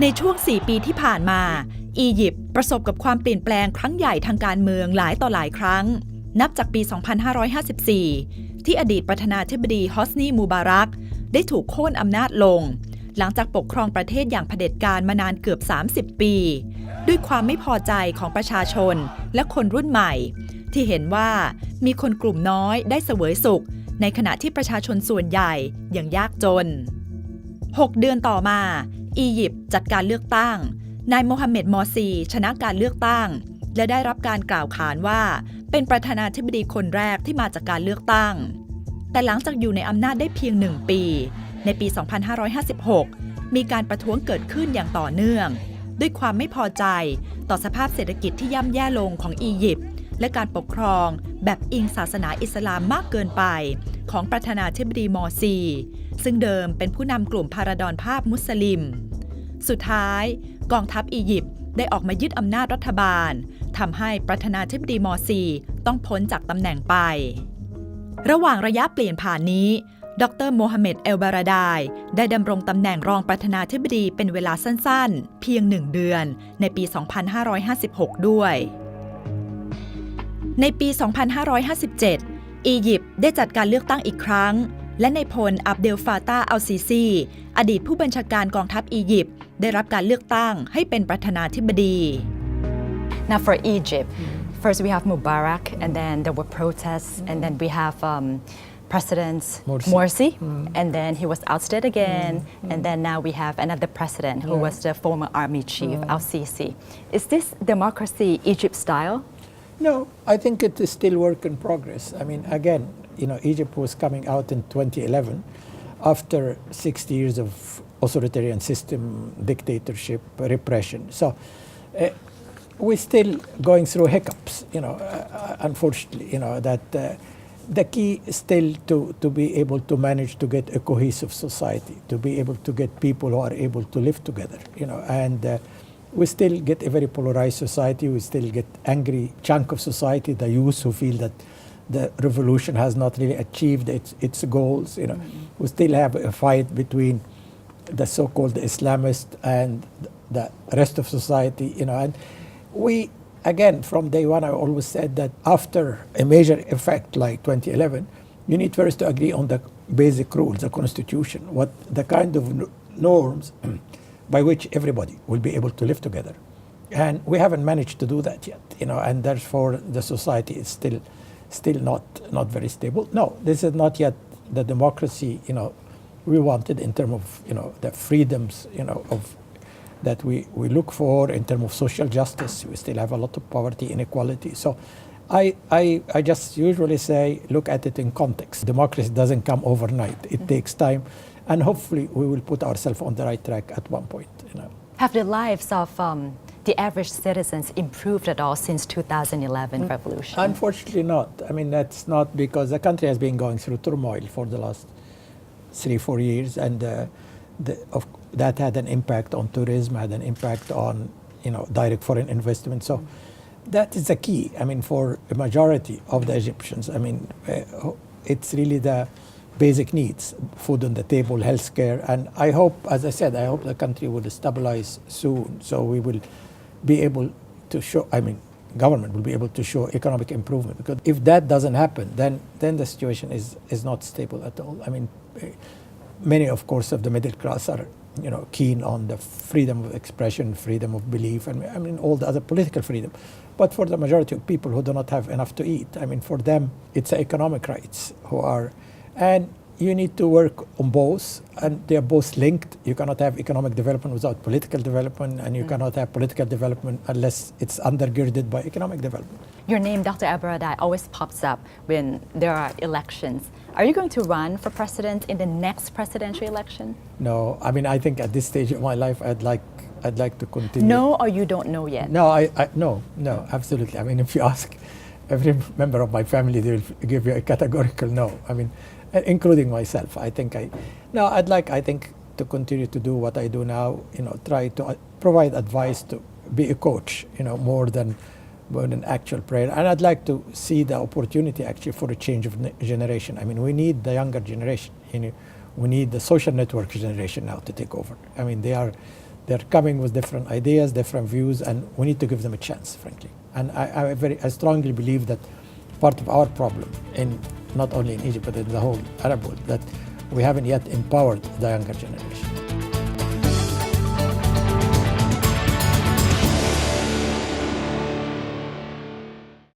ในช่วง 4 ปีที่ผ่านมา อียิปต์ประสบกับความเปลี่ยนแปลงครั้งใหญ่ทางการเมืองหลายต่อหลายครั้ง นับจากปี 2554 ที่อดีตประธานาธิบดีฮอสนีมูบารัก ได้ถูกโค่นอำนาจลง หลังจากปกครองประเทศอย่างเผด็จการมานานเกือบ 30 ปี ด้วยความไม่พอใจของประชาชนและคนรุ่นใหม่ ที่เห็นว่ามีคนกลุ่มน้อยได้เสวยสุข ในขณะที่ประชาชนส่วนใหญ่ยังยากจน 6 เดือนต่อมา อียิปต์จัดการเลือกตั้ง นายโมฮัมเหม็ด มอร์ซี ชนะการเลือกตั้ง และได้รับการกล่าวขานว่า เป็นประธานาธิบดีคนแรกที่มาจากการเลือกตั้ง แต่หลังจากอยู่ในอำนาจได้เพียงหนึ่งปี ในปี 2556 มีการประท้วงเกิดขึ้นอย่างต่อเนื่อง ด้วยความไม่พอใจต่อสภาพเศรษฐกิจที่ย่ำแย่ลงของอียิปต์และการปกครองแบบอิงศาสนาอิสลามมากเกินไป ของประธานาธิบดีมอร์ซี ซึ่งเดิมเป็นผู้นำกลุ่มพาราดอนภาพมุสลิม สุดท้าย กองทัพอียิปต์ได้ออกมายึดอำนาจรัฐบาลทำให้ประธานาธิบดีมอร์ซีต้องพ้นจากตำแหน่งไป ระหว่างระยะเปลี่ยนผ่านนี้ ดรโมฮัมเหม็ดเอลบาราดายได้ดำรงตำแหน่งรองประธานาธิบดีเป็นเวลาสั้นๆ เพียงหนึ่งเดือนในปี 2556 ด้วย ในปี 2557 อียิปต์ได้จัดการเลือกตั้งอีกครั้ง และในพลอับเดลฟาตาอัลซีซี อดีตผู้บัญชาการกองทัพอียิปต์ได้รับการเลือกตั้งให้เป็นประธานาธิบดี Now for Egypt, first we have Mubarak, and then there were protests, and then we have um, President Morsi. Morsi, and then he was ousted again, and then now we have another president who was the former army chief, Al Sisi. Is this democracy Egypt style? No, I think it is still work in progress. I mean, again, you know, Egypt was coming out in 2011 after 60 years of authoritarian system, dictatorship, repression. So uh, we're still going through hiccups, you know, uh, unfortunately, you know, that uh, the key still to, to be able to manage to get a cohesive society, to be able to get people who are able to live together, you know, and uh, we still get a very polarized society. We still get angry chunk of society, the youth who feel that the revolution has not really achieved its, its goals. You know, we still have a fight between the so-called Islamist and the rest of society. You know, and we again from day one, I always said that after a major effect like 2011, you need first to agree on the basic rules, the constitution, what the kind of norms by which everybody will be able to live together. And we haven't managed to do that yet, you know, and therefore the society is still, still not, not very stable. No, this is not yet the democracy, you know, we wanted in terms of, you know, the freedoms, you know, of that we, we look for in terms of social justice. We still have a lot of poverty, inequality. So I, I, I just usually say, look at it in context. Democracy doesn't come overnight. It takes time. And hopefully we will put ourselves on the right track at one point. You know. Have the lives of um, the average citizens improved at all since 2011 revolution? Unfortunately not. I mean, that's not because the country has been going through turmoil for the last three, four years. And uh, the, of, that had an impact on tourism, had an impact on, you know, direct foreign investment. So that is the key. I mean, for a majority of the Egyptians, I mean, uh, it's really the basic needs, food on the table, healthcare. And I hope, as I said, I hope the country will stabilize soon. So we will be able to show, I mean, government will be able to show economic improvement. Because if that doesn't happen, then, then the situation is, is not stable at all. I mean, many, of course, of the middle class are, you know, keen on the freedom of expression, freedom of belief, and I mean, all the other political freedom. But for the majority of people who do not have enough to eat, I mean, for them, it's economic rights who are, and you need to work on both, and they are both linked. You cannot have economic development without political development, and you mm. cannot have political development unless it's undergirded by economic development. Your name, Dr. Abaradai, always pops up when there are elections. Are you going to run for president in the next presidential election? No, I mean, I think at this stage of my life, I'd like, I'd like to continue. No, or you don't know yet? No, I, I no, no, absolutely. I mean, if you ask every member of my family, they'll give you a categorical no. I mean, including myself. I think I, no, I'd like, I think, to continue to do what I do now. You know, try to uh, provide advice to be a coach. You know, more than more than actual prayer. And I'd like to see the opportunity actually for a change of generation. I mean, we need the younger generation. You know, we need the social network generation now to take over. I mean, they are They're coming with different ideas, different views, and we need to give them a chance, frankly. And I, I, very, I strongly believe that part of our problem, in not only in Egypt but in the whole Arab world, that we haven't yet empowered the younger generation.